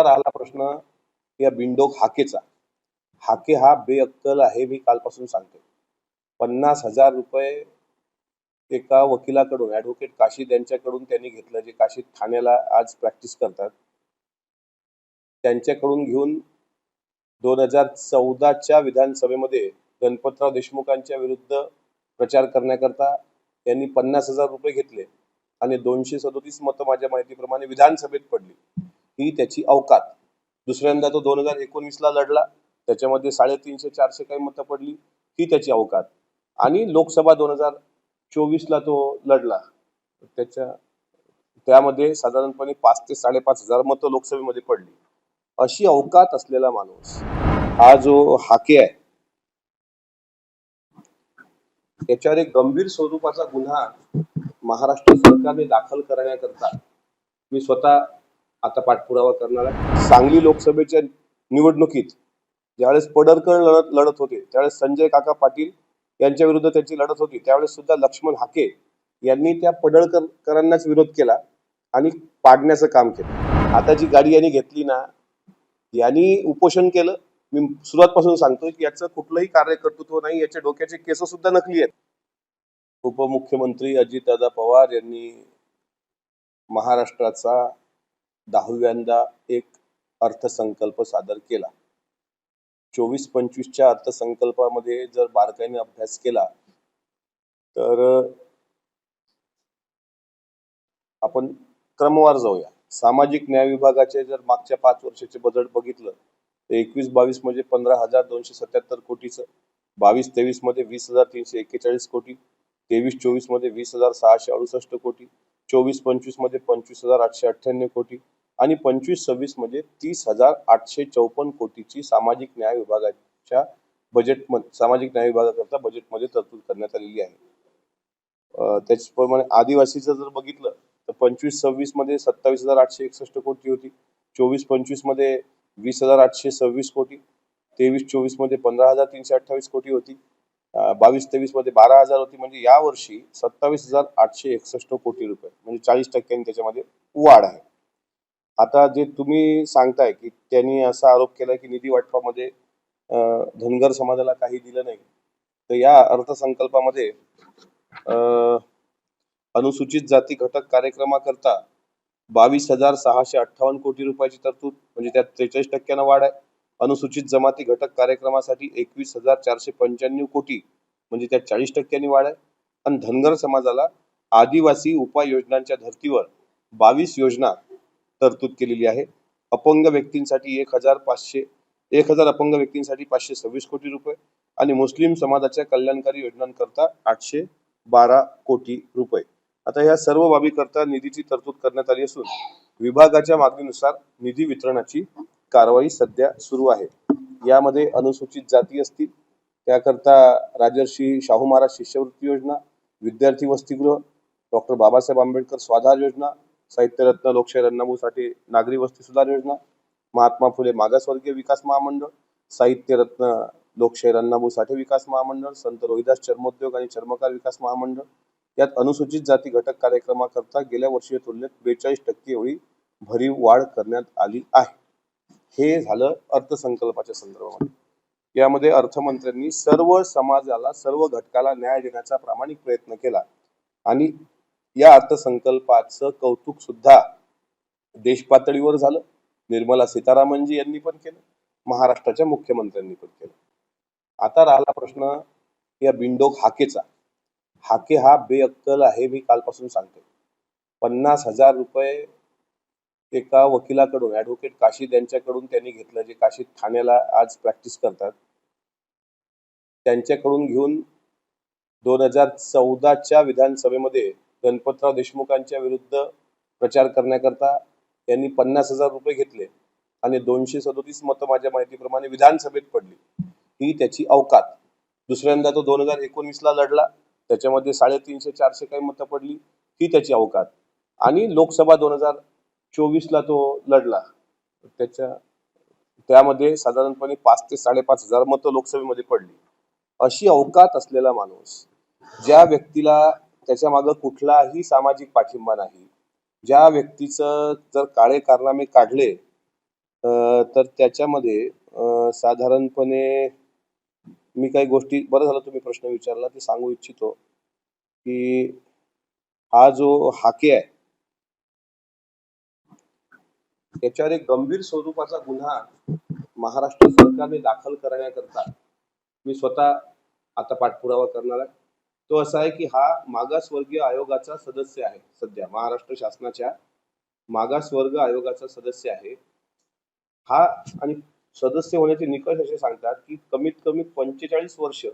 आता राहिला प्रश्न या बिंडोक हाकेचा. हाके हा बेअक्कल आहे मी कालपासून सांगतोय पन्नास हजार रुपये एका वकिलाकडून ॲडव्होकेट काशीद यांच्याकडून त्यांनी घेतलं जे काशीद ठाण्याला आज प्रॅक्टिस करतात. त्यांच्याकडून घेऊन दोन हजार चौदाच्या विधानसभेमध्ये गणपतराव देशमुखांच्या विरुद्ध प्रचार करण्याकरता त्यांनी पन्नास हजार रुपये घेतले आणि दोनशे सदोतीस मतं माझ्या माहितीप्रमाणे विधानसभेत पडली. ही त्याची अवकात. दुसऱ्यांदा तो दोन हजार एकोणीसला लढला त्याच्यामध्ये साडेतीनशे चारशे काही मतं पडली ही त्याची अवकात. आणि लोकसभा दोन हजार चोवीसला तो लढला. त्याच्या त्यामध्ये साधारणपणे पाच ते साडेपाच हजार मतं लोकसभेमध्ये पडली. अशी अवकात असलेला माणूस हा जो हाके आहे याच्यावर एक गंभीर स्वरूपाचा गुन्हा महाराष्ट्र सरकारने दाखल करण्याकरता मी स्वतः आता पाठपुरावा करणार आहे. सांगली लोकसभेच्या निवडणुकीत ज्यावेळेस पडरकर लढत लढत होते त्यावेळेस संजय काका पाटील यांच्या विरुद्ध त्यांची लढत होती त्यावेळेस सुद्धा लक्ष्मण हाके यांनी त्या पडळकरांनाच विरोध केला आणि पाडण्याचं काम केलं. आता जी गाडी यांनी घेतली ना यांनी उपोषण केलं. मी सुरुवातपासून सांगतोय की याचं कुठलंही कार्यकर्तृत्व नाही याच्या डोक्याचे केस सुद्धा नकली आहेत. उपमुख्यमंत्री अजितदादा पवार यांनी महाराष्ट्राचा दहाव्यांदा एक अर्थसंकल्प सादर केला. चोवीस पंचवीसच्या अर्थसंकल्पामध्ये जर बारकाईने अभ्यास केला तर आपण क्रमवार जाऊया. सामाजिक न्याय विभागाचे जर मागच्या पाच वर्षाचे बजेट बघितलं तर एकवीस बावीस म्हणजे पंधरा हजार दोनशे सत्याहत्तर कोटीचं. बावीस तेवीसमध्ये वीस हजार तीनशे एक्केचाळीस कोटी. तेवीस चोवीसमध्ये वीस हजार सहाशे अडुसष्ट कोटी. चोवीस पंचवीसमध्ये पंचवीस हजार आठशे अठ्ठ्याण्णव कोटी आणि पंचवीस सव्वीसमध्ये तीस हजार आठशे चौपन्न कोटीची सामाजिक न्याय विभागाच्या बजेट सामाजिक न्याय विभागाकरता बजेटमध्ये तरतूद करण्यात आलेली आहे. त्याचप्रमाणे आदिवासीचं जर बघितलं तर पंचवीस सव्वीसमध्ये सत्तावीस हजार आठशे एकसष्ट कोटी होती चोवीस पंचवीसमध्ये वीस हजार आठशे सव्वीस कोटी तेवीस चोवीसमध्ये पंधरा हजार तीनशे अठ्ठावीस कोटी होती बावीस तेवीसमध्ये बारा हजार होती. म्हणजे या वर्षी सत्तावीस हजार आठशे एकसष्ट कोटी रुपये. म्हणजे चाळीस टक्क्यांनी त्याच्यामध्ये वाढ आहे. आता जे तुम्ही सांगताय की त्यांनी असा आरोप केला की निधी वाटपामध्ये अं, धनगर समाजाला काही दिलं नाही. तर या अर्थसंकल्पामध्ये अं, अनुसूचित जाती घटक कार्यक्रमाकरता बावीस हजार सहाशे अठ्ठावन्न कोटी रुपयाची तरतूद म्हणजे त्यात त्रेचाळीस टक्क्यानं वाढ आहे. अनुसूचित जमाती घटक कार्यक्रमासाठी एकवीस हजार चारशे पंच्याण्णव कोटी म्हणजे त्यात चाळीस टक्क्यांनी वाढ आहे. आणि धनगर समाजाला आदिवासी उपाययोजनांच्या धर्तीवर बावीस योजना तरतूद केलेली आहे. अपंग व्यक्तींसाठी एक हजार पाचशे एक हजार अपंग व्यक्तींसाठी पाचशे सव्वीस कोटी रुपये आणि मुस्लिम समाजाच्या कल्याणकारी योजनांकरता आठशे बारा कोटी रुपये. आता या सर्व बाबीकरता निधीची तरतूद करण्यात आली असून विभागाच्या मागणीनुसार निधी वितरणाची कारवाई सध्या सुरू आहे. यामध्ये अनुसूचित जाती असतील त्याकरता राजर्षी शाहू महाराज शिष्यवृत्ती योजना विद्यार्थी वसतिगृह डॉक्टर बाबासाहेब आंबेडकर स्वाधार योजना साहित्यरत्न लोकशाही अण्णाभाऊसाठी नागरी वस्ती सुधार योजना महात्मा फुले मागासवर्गीय विकास महामंडळ साहित्यरत्न लोकशाही अण्णाभाऊ साठे विकास महामंडळ संत रोहिदास चर्मोद्योग आणि चर्मकार विकास महामंडळ यात अनुसूचित जाती घटक कार्यक्रमाकरता गेल्या वर्षीच्या तुलनेत बेचाळीस टक्के एवढी भरीव वाढ करण्यात आली आहे. हे झालं अर्थसंकल्पाच्या संदर्भामध्ये. यामध्ये अर्थमंत्र्यांनी सर्व समाजाला सर्व घटकाला न्याय देण्याचा प्रामाणिक प्रयत्न केला. आणि या अर्थसंकल्पाचं कौतुक सुद्धा देश पातळीवर झालं. निर्मला सीतारामनजी यांनी पण केलं. महाराष्ट्राच्या मुख्यमंत्र्यांनी पण केलं. आता राहिला प्रश्न या बिंडोक हाकेचा. हाके हा बेअक्कल आहे मी कालपासून सांगतोय. पन्नास हजार रुपये एका वकिलाकडून ऍडव्होकेट काशीद यांच्याकडून त्यांनी घेतलं जे काशीद ठाण्याला आज प्रॅक्टिस करतात. त्यांच्याकडून घेऊन दोन हजार चौदाच्या विधानसभेमध्ये गणपतराव देशमुखांच्या विरुद्ध प्रचार करण्याकरता त्यांनी पन्नास हजार रुपये घेतले आणि दोनशे सदोतीस मतं माझ्या माहितीप्रमाणे विधानसभेत पडली. ही त्याची अवकात. दुसऱ्यांदा तो दोन हजार एकोणीसला लढला. त्याच्यामध्ये साडेतीनशे चारशे काही मतं पडली. ही त्याची अवकात. आणि लोकसभा दोन हजार चोवीसला तो लढला. त्याच्या त्यामध्ये साधारणपणे पाच ते साडेपाच हजार मतं लोकसभेमध्ये पडली. अशी अवकात असलेला माणूस ज्या व्यक्तीला त्याच्या मागं कुठलाही सामाजिक पाठिंबा नाही ज्या व्यक्तीचं जर काळे कारनामे काढले तर त्याच्यामध्ये साधारणपणे मी काही गोष्टी बरं झालं तुम्ही प्रश्न विचारला ते सांगू इच्छितो की हा जो हाके आहे याच्यावर एक गंभीर स्वरूपाचा गुन्हा महाराष्ट्र सरकारने दाखल करण्याकरता मी स्वतः आता पाठपुरावा करणार आहे. तो असा आहे की हा मागासवर्गीय आयोगाचा सदस्य आहे सध्या महाराष्ट्र शासनाच्या मागासवर्ग आयोगाचा सदस्य आहे. हा आणि सदस्य होण्याचे निकष असे सांगतात की कमीत कमी पंचेचाळीस वर्ष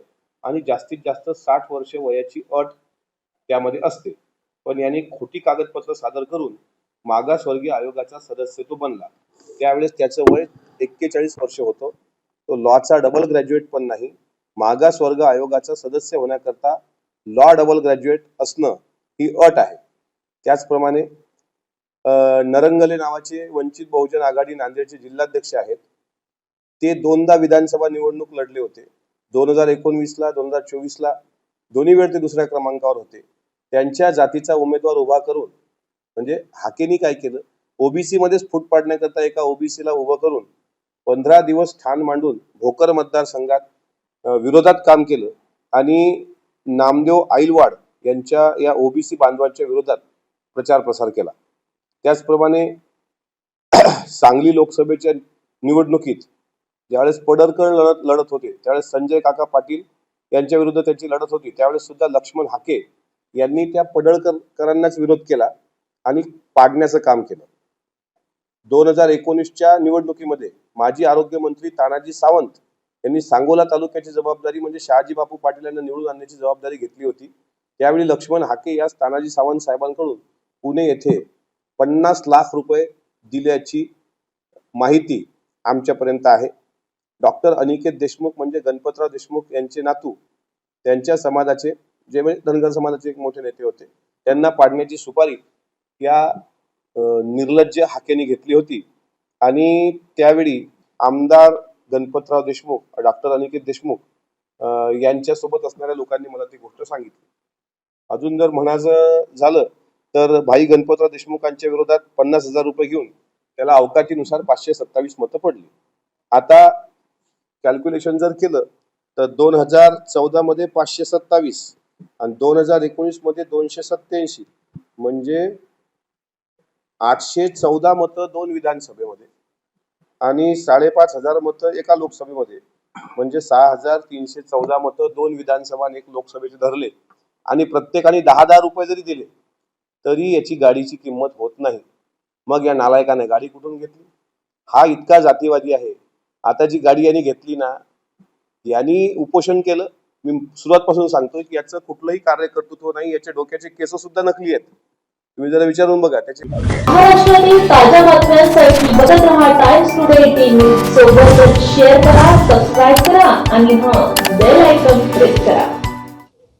आणि जास्तीत जास्त साठ वर्ष वयाची अट त्यामध्ये असते. पण याने खोटी कागदपत्र सादर करून मागासवर्गीय आयोगाचा सदस्य तो बनला. त्यावेळेस त्याचं वय एक्केचाळीस वर्ष होतं. तो लॉचा डबल ग्रॅज्युएट पण नाही. मागासवर्ग आयोगाचा सदस्य होण्याकरता लॉ डबल ग्रॅज्युएट असणं ही अट आहे. त्याचप्रमाणे अं, नरंगले नावाचे वंचित बहुजन आघाडी नांदेडचे जिल्हाध्यक्ष आहेत. ते दोनदा विधानसभा निवडणूक लढले होते. दोन हजार एकोणवीसला दोन हजार चोवीसला दोन्ही वेळ ते दुसऱ्या क्रमांकावर होते. त्यांच्या जातीचा उमेदवार उभा करून म्हणजे हाकेनी काय केलं? ओबीसी मध्येच फूट पाडण्याकरता एका ओबीसीला उभं करून पंधरा दिवस ठाण मांडून भोकर मतदारसंघात विरोधात काम केलं. आणि नामदेव आईलवाड यांच्या या ओबीसी बांधवांच्या विरोधात प्रचार प्रसार केला. त्याचप्रमाणे सांगली लोकसभेच्या निवडणुकीत ज्यावेळेस पडरकर लढत लढत होते त्यावेळेस संजय काका पाटील यांच्या विरुद्ध त्याची लढत होती. त्यावेळेस सुद्धा लक्ष्मण हाके यांनी त्या पडळकरांनाच विरोध केला. आणि पाडण्याचं काम केलं. दोन हजार एकोणीसच्या निवडणुकीमध्ये माजी आरोग्यमंत्री तानाजी सावंत यांनी सांगोला तालुक्याची जबाबदारी म्हणजे शहाजी बापू पाटील यांना निवडून आणण्याची जबाबदारी घेतली होती. त्यावेळी लक्ष्मण हाके यास तानाजी सावंत साहेबांकडून पुणे येथे पन्नास लाख रुपये दिल्याची माहिती आमच्यापर्यंत आहे. डॉक्टर अनिकेत देशमुख म्हणजे गणपतराव देशमुख यांचे नातू त्यांच्या समाजाचे जे म्हणजे धनगर समाजाचे एक मोठे नेते होते. त्यांना पाडण्याची सुपारी या निर्लज्ज हाकेने घेतली होती. आणि त्यावेळी आमदार गणपतराव देशमुख डॉक्टर अनिकेत देशमुख यांच्यासोबत असणाऱ्या लोकांनी मला ती गोष्ट सांगितली. अजून जर म्हणायचं झालं तर भाई गणपतराव देशमुखांच्या विरोधात पन्नास हजार रुपये घेऊन त्याला अवकाटीनुसार पाचशे सत्तावीस मतं पडली. आता कॅल्क्युलेशन जर केलं तर दोन हजार चौदा मध्ये पाचशे सत्तावीस आणि दोन हजार एकोणीसमध्ये दोनशे सत्याऐंशी म्हणजे आठशे चौदा मतं दोन विधानसभेमध्ये आणि साडेपाच हजार मतं एका लोकसभेमध्ये. म्हणजे सहा हजार तीनशे चौदा मतं दोन विधानसभा आणि एक लोकसभेचे धरले. आणि प्रत्येकाने दहा दहा रुपये जरी दिले तरी याची गाडीची किंमत होत नाही. मग या नालायकाने गाडी कुठून घेतली? हा इतका जातीवादी आहे. आता जी गाडी यांनी घेतली ना यांनी उपोषण केलं. मी सुरुवातपासून सांगतोय की याचं कुठलंही कार्यकर्तृत्व नाही याच्या डोक्याचे केस सुद्धा नकली आहेत. तुम्ही जरा विचारून बघा त्याची महाराष्ट्रातील ताज्या बातम्यांसाठी बघत राहा टाइम्स टुडे टीव्ही सोबतच शेअर करा सबस्क्राईब करा आणि हा बेल आयकॉन प्रेस करा.